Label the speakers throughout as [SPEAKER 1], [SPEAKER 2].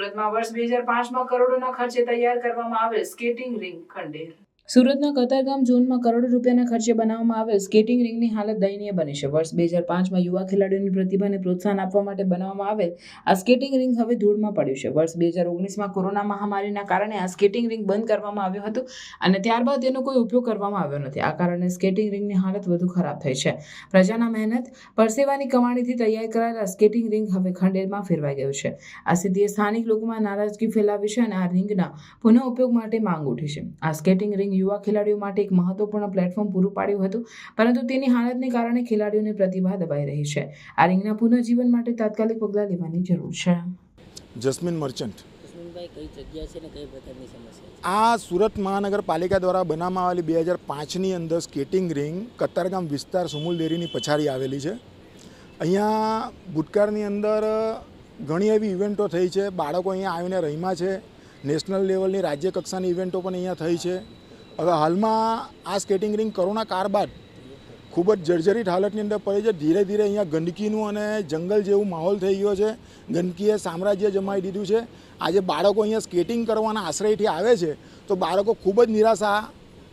[SPEAKER 1] સુરતમાં વર્ષ બે હજાર પાંચમાં કરોડોના ખર્ચે તૈયાર કરવામાં આવેલ સ્કેટિંગ રિંગ ખંડેર. સુરતના કતારગામ ઝોનમાં કરોડો રૂપિયાના ખર્ચે બનાવવામાં આવેલ સ્કેટિંગ રિંગની હાલત દયનીય બની છે. વર્ષ બે હજાર પાંચમાં યુવા ખેલાડીઓની પ્રતિભાને પ્રોત્સાહન આપવા માટે બનાવવામાં આવેલ આ સ્કેટિંગ રિંગ હવે ધૂળમાં પડ્યું છે. વર્ષ બે હજાર ઓગણીસમાં કોરોના મહામારીના કારણે આ સ્કેટિંગ રિંગ બંધ કરવામાં આવ્યું હતું અને ત્યારબાદ તેનો કોઈ ઉપયોગ કરવામાં આવ્યો નથી. આ કારણે સ્કેટિંગ રિંગની હાલત વધુ ખરાબ થઈ છે. પ્રજાના મહેનત, પરસેવાની કમાણીથી તૈયાર કરાયેલા સ્કેટિંગ રિંગ હવે ખંડેરમાં ફેરવાઈ ગયું છે. આ સ્થિતિએ સ્થાનિક લોકોમાં નારાજગી ફેલાવી છે અને આ રિંગના પુનઃ ઉપયોગ માટે માંગ ઉઠી છે. આ સ્કેટિંગ રિંગ યુવા ખેલાડીઓ માટે એક મહત્વપૂર્ણ પ્લેટફોર્મ પૂરું પાડ્યું હતું પરંતુ તેની હાલતને કારણે ખેલાડીઓની પ્રતિભા દબાઈ રહી છે. આ રિંગના પુનઃજીવન માટે તાત્કાલિક પગલાં લેવાની જરૂર છે.
[SPEAKER 2] Jasmine merchant.
[SPEAKER 3] જસ્મીનભાઈ કઈ જગ્યા છે ને કઈ પ્રકારની સમસ્યા છે?
[SPEAKER 2] આ સુરત મહાનગરપાલિકા દ્વારા બનાવવામાં આવેલી બે હજાર પાંચની અંદર સ્કેટિંગ રિંગ કતારગામ વિસ્તાર સુમુલ ડેરીની પછાડી આવેલી છે. અહીંયા ભૂતકાળની અંદર ઘણી એવી ઇવેન્ટો થઈ છે. બાળકો અહીંયા આવીને રહીમાં છે. નેશનલ લેવલની રાજ્ય કક્ષાની ઇવેન્ટો પણ અહીંયા થઈ છે. હવે હાલમાં આ સ્કેટિંગ રિંગ કોરોના કાર બાદ ખૂબ જ જર્જરિત હાલતની અંદર પડી છે. ધીરે ધીરે અહીંયા ગંદકીનું અને જંગલ જેવું માહોલ થઈ ગયો છે. ગંદકીએ સામ્રાજ્ય જમાવી દીધું છે. આજે બાળકો અહીંયા સ્કેટિંગ કરવાના આશ્રયથી આવે છે તો બાળકો ખૂબ જ નિરાશા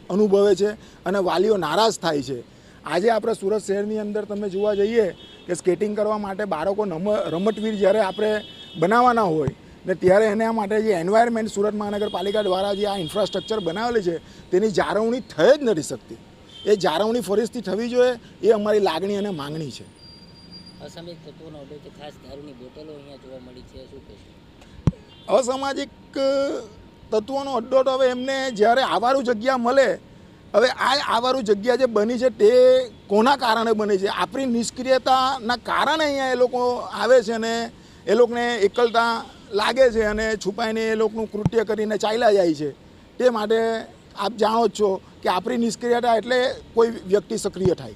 [SPEAKER 2] અનુભવે છે અને વાલીઓ નારાજ થાય છે. આજે આપણે સુરત શહેરની અંદર તમે જોવા જઈએ કે સ્કેટિંગ કરવા માટે બાળકો રમતવીર જ્યારે આપણે બનાવવાના હોય ને ત્યારે એના માટે જે એન્વાયરમેન્ટ સુરત મહાનગરપાલિકા દ્વારા જે આ ઇન્ફ્રાસ્ટ્રક્ચર બનાવેલી છે તેની જાળવણી થઈ જ નથી શકતી. એ જાળવણી ફરીથી થવી જોઈએ એ અમારી લાગણી અને માંગણી છે.
[SPEAKER 3] અસામયિક તત્વોનો અડ્ડો ખાસ દારૂની બોટલો અહીંયા જોવા મળી છે શું કહેશો
[SPEAKER 2] અસામાજિક તત્વોનો અડ્ડો તો હવે એમને જ્યારે આવારું જગ્યા મળે હવે આ આવારું જગ્યા જે બની છે તે કોના કારણે બની છે? આપણી નિષ્ક્રિયતાના કારણે અહીંયા એ લોકો આવે છે અને એ લોકોને એકલતા લાગે છે અને છુપાઈને એ લોકોનું કૃત્ય કરીને ચાલ્યા જાય છે. તે માટે આપ જાણો જ છો કે આપણી નિષ્ક્રિયતા એટલે કોઈ વ્યક્તિ સક્રિય થાય.